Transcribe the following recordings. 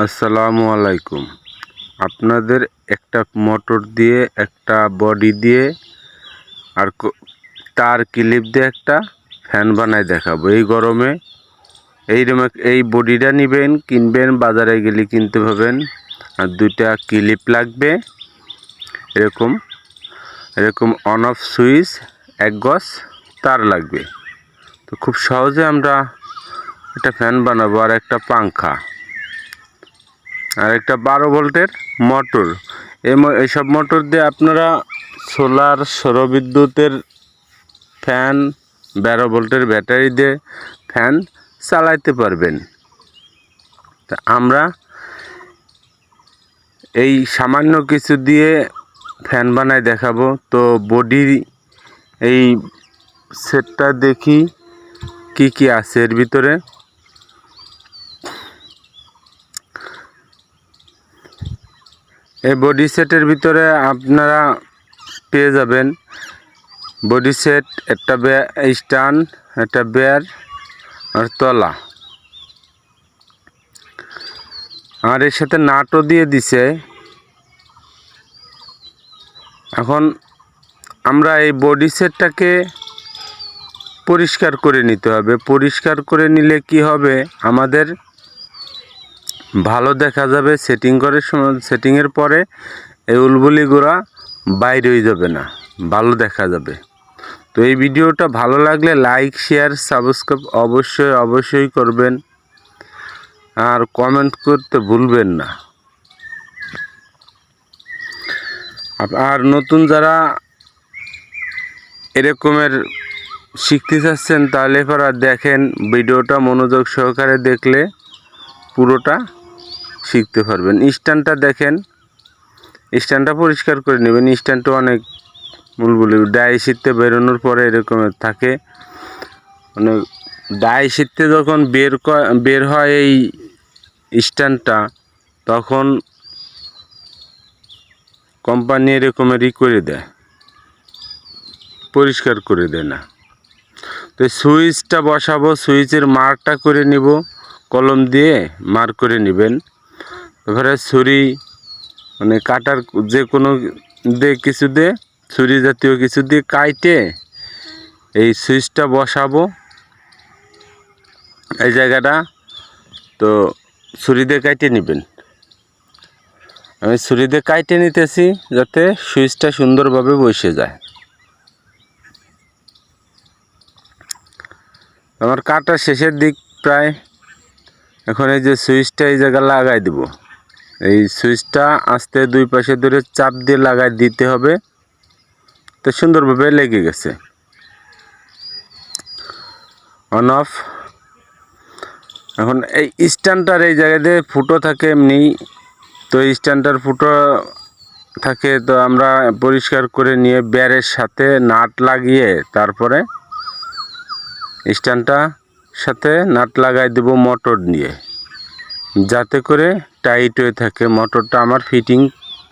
আসসালামু আলাইকুম। আপনাদের একটা মোটর দিয়ে, একটা বডি দিয়ে, আর তার ক্লিপ দিয়ে একটা ফ্যান বানায় দেখাবো। এই গরমে এই রকম এই বডিটা নেবেন, কিনবেন, বাজারে গেলে কিনতে পাবেন। আর দুইটা ক্লিপ লাগবে। এরকম এরকম অন অফ সুইচ এক গজ তার লাগবে। তো খুব সহজে আমরা একটা ফ্যান বানাবো আর একটা পাংখা। আর একটা বারো ভোল্টের মোটর। এই এইসব মোটর দিয়ে আপনারা সোলার, সৌরবিদ্যুতের ফ্যান, বারো ভোল্টের ব্যাটারি দিয়ে ফ্যান চালাইতে পারবেন। তা আমরা এই সামান্য কিছু দিয়ে ফ্যান বানায় দেখাবো। তো বডি এই সেটটা দেখি কি কি আছে এর ভিতরে। এই বডি সেটের ভিতরে আপনারা পেয়ে যাবেন। বডি সেট একটা স্টান একটা বেয়ার আর তলা। আর এর সাথে নাটও দিয়ে দিছে। এখন আমরা এই বডি সেটটাকে পরিষ্কার করে নিতে হবে। পরিষ্কার করে নিলে কি হবে? আমাদের ভালো দেখা যাবে সেটিং করার সময় সেটিংয়ের পরে এই উলবুলিগুলা বাইরে হয়ে যাবে না, ভালো দেখা যাবে। তো এই ভিডিওটা ভালো লাগলে লাইক শেয়ার সাবস্ক্রাইব অবশ্যই অবশ্যই করবেন। আর কমেন্ট করতে ভুলবেন না। আর নতুন যারা এরকমের শিখতে চাচ্ছেন, তাহলে এবার দেখেন, ভিডিওটা মনোযোগ সহকারে দেখলে পুরোটা শিখতে পারবেন। স্ট্যান্ডটা দেখেন। স্ট্যান্ডটা পরিষ্কার করে নেবেন। স্ট্যান্ডটা অনেক বুলবুলি। ডাই শীতে বেরোনোর পরে এরকমের থাকে। মানে ডাই শীতে যখন বের বের হয় এই স্ট্যান্ডটা, তখন কোম্পানি এরকমেরই করে দেয়। পরিষ্কার করে দেয় না। তো সুইচটা বসাবো, সুইচের মারটা করে নিব, কলম দিয়ে মার করে নেবেন। এবারে ছুরি মানে কাটার যে কোনো দিয়ে কিছু দিয়ে ছুরি জাতীয় কিছু দিয়ে কাইটে, এই সুইচটা বসাবো। এই জায়গাটা, তো ছুরি দিয়ে কাইটে নেবেন। আমি ছুরি দিয়ে কাইটে নিতেছি যাতে সুইচটা সুন্দরভাবে বসে যায়। আমার কাটা শেষের দিক প্রায়, এখন এই যে সুইচটা এই জায়গায় লাগাই দিব। এই সুইচটা আস্তে দুই পাশে ধরে চাপ দিয়ে লাগাই দিতে হবে। তো সুন্দরভাবে লেগে গেছে। অন অফ এখন এই স্ট্যান্ডটার এই জায়গাতে ফুটো থাকে এমনি। তো স্ট্যান্ডটার ফুটো থাকে তো আমরা পরিষ্কার করে নিয়ে ব্যারের সাথে নাট লাগিয়ে তারপরে স্ট্যান্ডটা সাথে নাট লাগাই দেব মোটর নিয়ে যাতে করে টাইট হয়ে থাকে, মোটরটা আমার ফিটিং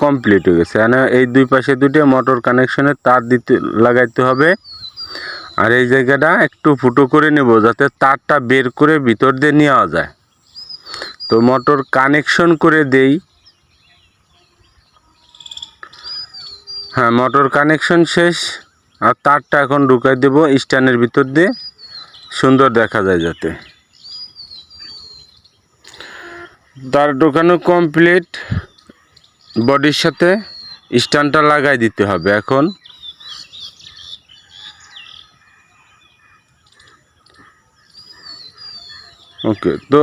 কমপ্লিট হয়ে গেছে। মানে এই দুই পাশে দুটো মোটর কানেকশনের তার দিতে, লাগাইতে হবে। আর এই জায়গাটা একটু ফুটো করে নেব যাতে তারটা বের করে ভিতর দিয়ে নেওয়া যায়। তো মোটর কানেকশন করে দেই। হ্যাঁ মোটর কানেকশন শেষ। আর তারটা এখন ঢুকাই দেব স্ট্যান্ডের ভিতর দিয়ে। সুন্দর দেখা যায় যাতে। তার ঢোকানো কমপ্লিট বডির সাথে স্ট্যান্ডটা লাগাই দিতে হবে এখন। ওকে তো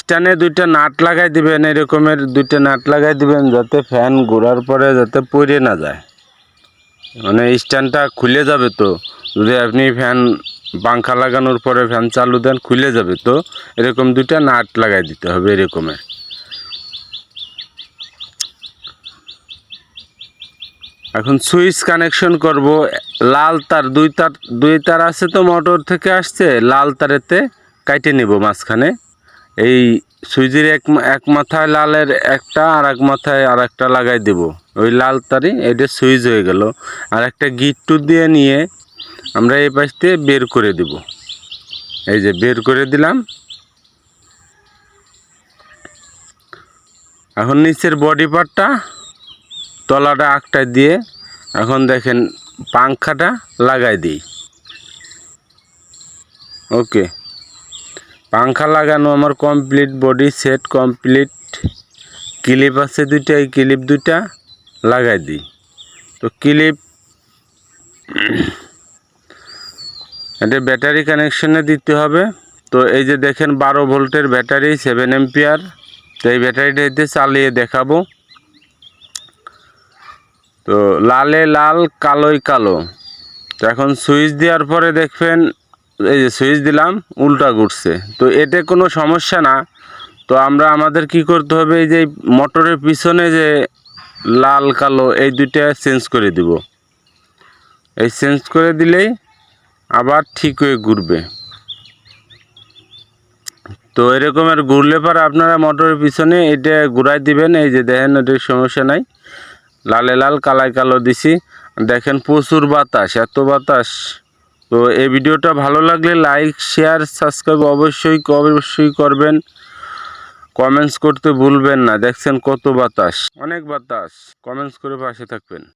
স্ট্যান্ডে দুইটা নাট লাগাই দিবেন, এরকমের দুইটা নাট লাগাই দিবেন যাতে ফ্যান ঘোরার পরে যাতে পড়ে না যায়। মানে স্ট্যান্ডটা খুলে যাবে তো, যদি আপনি ফ্যান পাংখা লাগানোর পরে ফ্যান চালু দেন, খুলে যাবে তো। এরকম দুইটা নাট লাগাই দিতে হবে এরকমের। এখন সুইচ কানেকশন করব। লাল তার দুই তার দুই তার আছে তো মোটর থেকে আসছে, লাল তারেতে কাইটে নেব মাঝখানে। এই সুইচের এক এক মাথায় লালের একটা আর এক মাথায় আর একটা লাগাই দেব। ওই লাল তারই এটা সুইচ হয়ে গেল। আর একটা গিট্টু দিয়ে নিয়ে আমরা এই পাশ দিয়ে বের করে দেব। এই যে বের করে দিলাম। এখন নিচের বডি পার্টটা তলাটা আঁকটা দিয়ে এখন দেখেন পাংখাটা লাগাই দিই। ওকে। পাংখা লাগানো আমার complete body set complete clip আছে দুইটা, এই ক্লিপ দুইটা লাগাই দিই। তো ক্লিপ এটা ব্যাটারি কানেকশনে দিতে হবে। তো এই যে দেখেন বারো ভোল্টের ব্যাটারি সেভেন এম্পিয়ার তো এই ব্যাটারিটা এতে চালিয়ে দেখাবো। তো লালে, লাল, কালোই, কালো। তো এখন সুইচ দেওয়ার পরে দেখবেন, এই যে সুইচ দিলাম, উল্টা ঘুরছে। তো এতে কোনো সমস্যা না। তো আমরা, আমাদের কি করতে হবে, এই যে মোটরের পিছনে যে লাল, কালো, এই দুইটা চেঞ্জ করে দিব। এই চেঞ্জ করে দিলেই আবার ঠিক হয়ে ঘুরবে। তো এরকমের ঘুরলে পরে আপনারা মোটরের পিছনে এটা ঘুরাই দিবেন। এই যে দেখেন, এটার সমস্যা নাই। লালে লাল কালায় কালো দিছি। দেখেন প্রচুর বাতাস, এত বাতাস। তো এই ভিডিওটা ভালো লাগলে লাইক, শেয়ার, সাবস্ক্রাইব অবশ্যই অবশ্যই করবেন। কমেন্টস করতে ভুলবেন না। দেখছেন কত বাতাস। অনেক বাতাস। কমেন্টস করে পাশে থাকবেন।